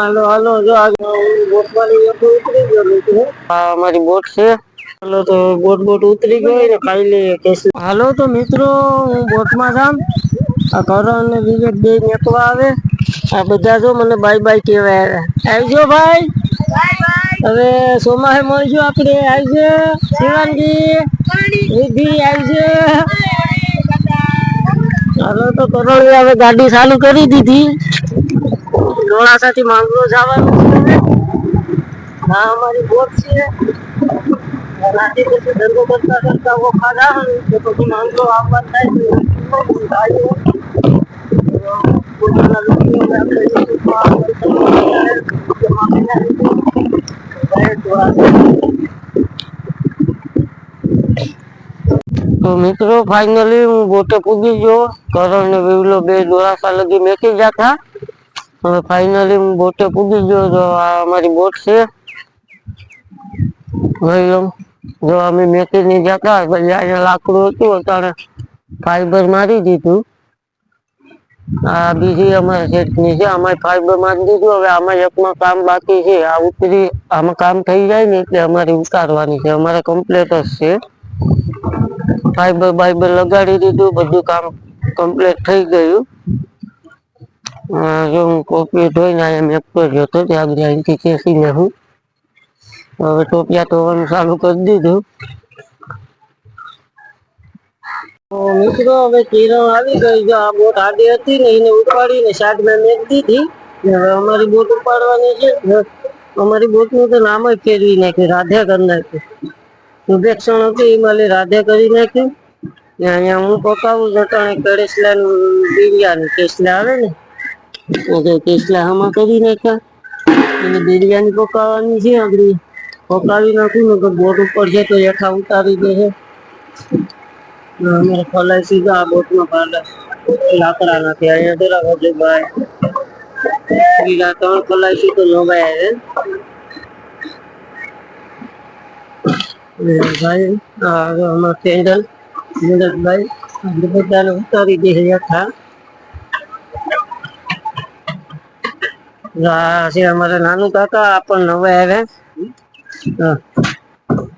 હાલો હાલો જો આ બોટ વાળી એક ઉતરી ગયો મિત્રો હા. અમારી બોટ છે. હાલો તો બોટ બોટ ઉતરી ગઈ ને કેસી હાલો તો મિત્રો હું બોટમાં જામ આ કરણ ને વિવેક બે મેકવા આવે. આ બધા જો મને બાય બાય કહેવાય આવજો ભાઈ. હવે સોમાહે મળજો આપણે આવજે. શિવાનજી વિધિ આવજે. હાલો તો કરોળી હવે ગાડી ચાલુ કરી દીધી. ડોળાસાથી માંગરો જવાનું છે હવે. આ અમારી બોટ છે રાતે પછી ધંધો કરતા કરતા ઓખા જવાનું તો પછી માંગરો આવવા થાય તો ગાડીઓ પોતાના લોકોને આપણે યુટ્યુબમાં જય દ્વારકા. તો મિત્રો ફાઇનલી હું બોટે પૂગી ગયો કરણ ને વિવલો બે દોરાસા લગી મેકી ગયા હતા હવે ફાઇનલી હું બોટે પૂગી ગયો તો આ અમારી બોટ છે. ભાઈ જો અમે મેકી ની જતા પછી અહીંયા લાકડું હતું અત્યારે ફાઈબર મારી દીધું. આ બીજી અમારે સેટની છે આમાં ફાઈબર મારી દીધું. હવે આમાં એકમાં કામ બાકી છે. આ ઉતરી, આમાં કામ થઈ જાય ને એટલે અમારે ઉતારવાની છે. અમારે કમ્પ્લેટ જ છે. ફાઈબર બાઈબર લગાડી દીધું, બધું કામ કમ્પ્લીટ થઈ ગયું. જો હું કોપી ધોઈને અહીંયા મેપતો જ હતો ત્યાં સુધી અહીંથી ખેંચીને હું હવે ટોપિયા ધોવાનું ચાલુ કરી દીધું તો મિત્રો હવે કિરણ આવી ગઈ જો આ બોટ આડી હતી ને એને ઉપાડીને સાઈડમાં મેક દીધી ને હવે અમારી બોટ ઉપાડવાની છે ને અમારી બોટનું તો નામ જ ફેરવી નાખ્યું રાધે કરી નાખ્યું સુભેક્ષણ હતી એ માલી રાધે કરી નાખ્યું ને અહીંયા હું પકાવું છું તો કડેસલા બિરયાની કેસલા આવે ને એટલે કેસલા આમાં કરી નાખ્યા અને બિરયાની પકાવવાની છે આગળ પકાવી નાખું ને તો બોટ ઉપર છે તો હેઠા ઉતારી દે છે ને અમારે ખલાઈ સીધા આ બોટમાં પાડે લાકડા નથી અહીંયા જરા વધુ ભાઈ બીજા ત્રણ ખલાઈ સીધો નવાય છે ભાઈ આ હવે અમાર કેન્ડલ નીરજભાઈ આપણે બધાને ઉતારી દે છે આ છે નાનું કાકા, આ પણ નવા આવ્યા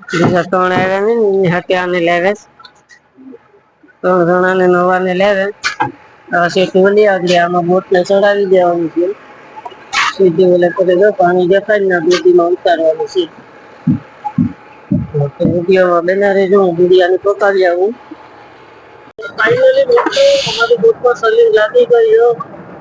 બીજા ત્રણ આવે ને આને લાવ્યા ત્રણ જણાને નવાને આ શેઠ વળી આગળ આમાં બોટને ચડાવી દેવાનું છે. સીધી ઓલે કરે જો, પાણી દેખાય ને દૂધીમાં ઉતારવાનું છે. વિડીયોમાં બના રહેજો, હું બિરયાની પકાવી આવું. ફાઇનલી મિત્રો, અમારી બોટમાં સલીમ લાગી ગયો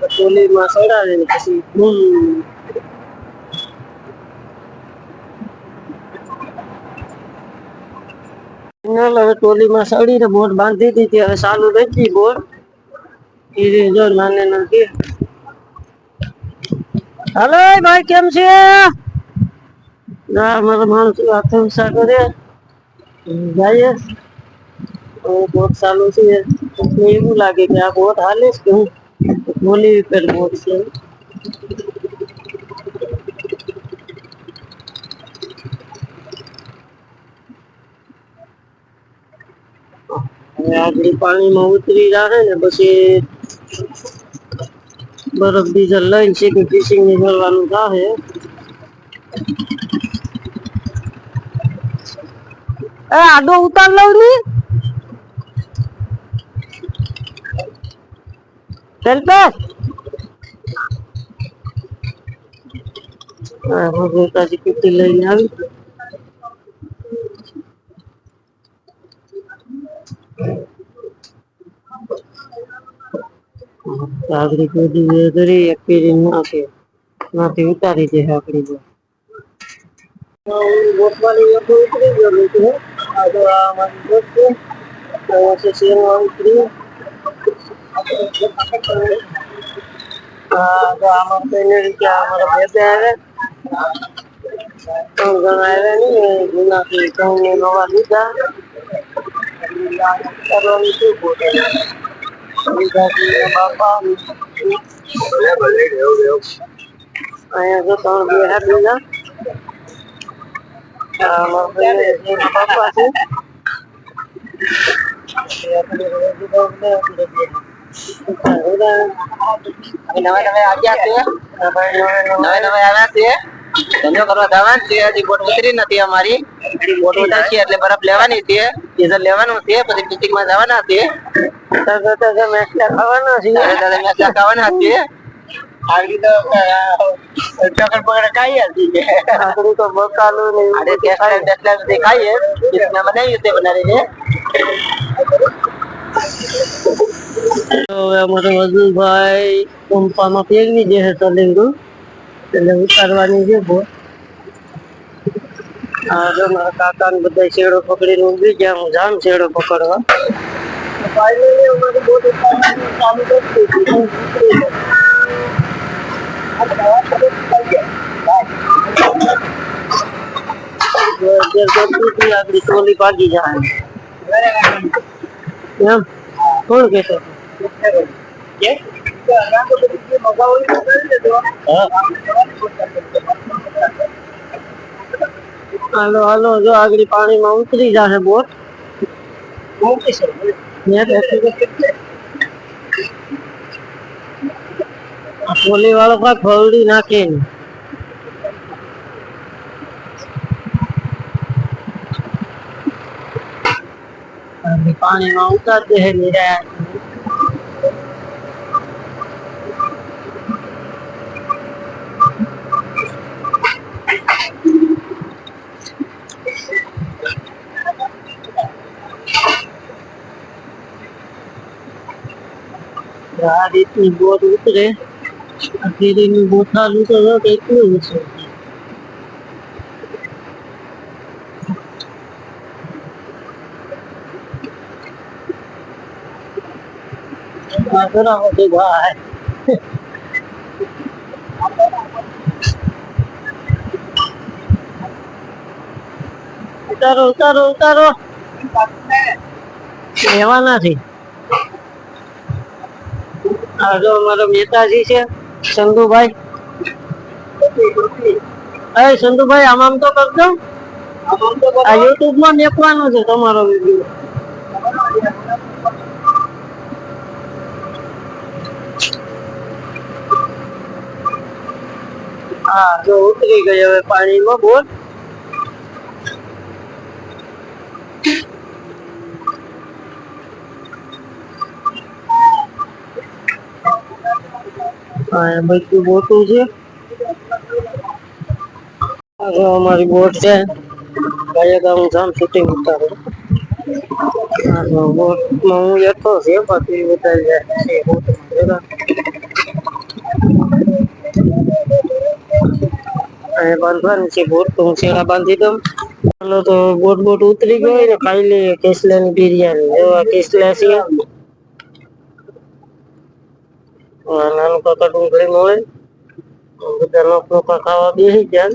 Petroli masuk ફાઇનલ હવે ટોલીમાં ચડીને બોટ બાંધી દીધી હવે ચાલુ રહી ગઈ બોટ ધીરે જો નાને નાખી હાલો ભાઈ કેમ છે ના અમારા માણસો હાથે ઉષા કરે જઈએ હવે બોટ ચાલુ છે એટલે એવું લાગે કે આ બોટ હાલે છે કે હું બોલી ઉપર બોટ છે હવે આગળ પાણીમાં ઉતરી જાય ને પછી બરફ ડીઝલ લઈને સીધું ફિશિંગ નીકળવાનું થાય એ આડો ઉતાર લઉં ની કલ્પેશ હા હું ગોતાજી કીટી લઈને આવી આગળ કુદી બે કરી પેરી નાખે નાથી ઉતારી દે આપણી બોટ ઉતરી ગયો મિત્રો આ જો આ છે. છે તો આમાં તો બે આવે. ત્રણ જણા આવ્યા નહીં જૂનાથી ત્રણ ને નવા લીધા. અહીંયા જો ત્રણ છે નવા નવા આવ્યા છે નવા નવા આવ્યા છે ધંધો કરવા જવાનું છે હજી બોટ ઉતરી નથી અમારી બોટ ઉતરશે એટલે બરફ લેવાની છે ડીઝલ લેવાનું છે પછી પિચિંગ માં જવાના છે ખાવાના છે ત્યારે ત્યારે મેચા ખાવાના છે આગળ તો ચકર પકડ ખાઈએ છીએ આકડી તો બકાલું ને એવું અરે બધું ટેસ્ટ ખાય. ટેસ્ટ સુધી ખાઈએ રીતના બનાવીએ તે બનાવીને તો હવે અમારે વજુભાઈ પંપામાં ફેરવી દે છે તલિંગુ એટલે ઉતારવાની છે બોટ આ જો મારા કાકા ને બધા શેડો પકડીને ઊભી ગયા હું જામ શેડો પકડવા ફાઇનલી અમારી બોટ ઉતારવાનું ચાલુ કરી દીધું. ઉતરી ગઈ. જો અત્યારે તો તૂટી આગળ ટોલી ભાગી જાય એમ કોણ કહેતો હાલો હાલો, જો આગળ પાણીમાં ઉતરી જશે બોટ. પોલી વાળો કાંઈક ફરડી નાખે પાણીમાં ઉતાર દે નિરાય આ રીતની બોટ ઉતરે આ ફેરીની બોથાલું તો કેટલું છે આ બરાબર છે ભાઈ. ઉતારો ઉતારો ઉતારો. રહેવા આ જો અમારો નેતાજી છે, સંધુભાઈ. અરે સંધુભાઈ, આમ તો કરજો આ યુટ્યુબમાં મેકવાનો છે તમારો વીડિયો. હા, જો ઉતરી ગઈ હવે પાણીમાં બોટ બધું બોટું છે આ જો અમારી બોટ છે ગયા ગામ જામ શૂટિંગ ઉતારું હા જો બોટમાં હું બેઠો છે બાકી બધા જાય છે બોટમાં ભેગા. અહીંયા બાંધવાની છે બોટ તો હું છેડા બાંધી દઉં ચાલો તો બોટ બોટ ઉતરી ગઈ ને ખાઈ લઈએ કેસલાની બિરયાની જો આ કેસલા છે આ નાનું કાકા ડુંગળી મળે બધા લોકો ખાવા બેસી ગયા.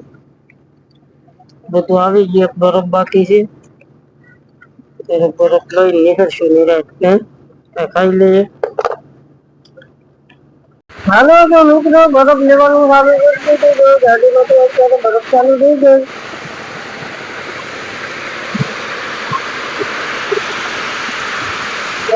બધું આવી ગયું બરફ બાકી છે. એને બરફ લઈને નીકળશું નિરાતને ખાઈ લઈએ. હાલો તો મિત્રો બરફ લેવાનું ચાલુ કરી દીધું ગાડીમાં તો અત્યારે બરફ ચાલુ થઈ ગઈ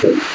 છે.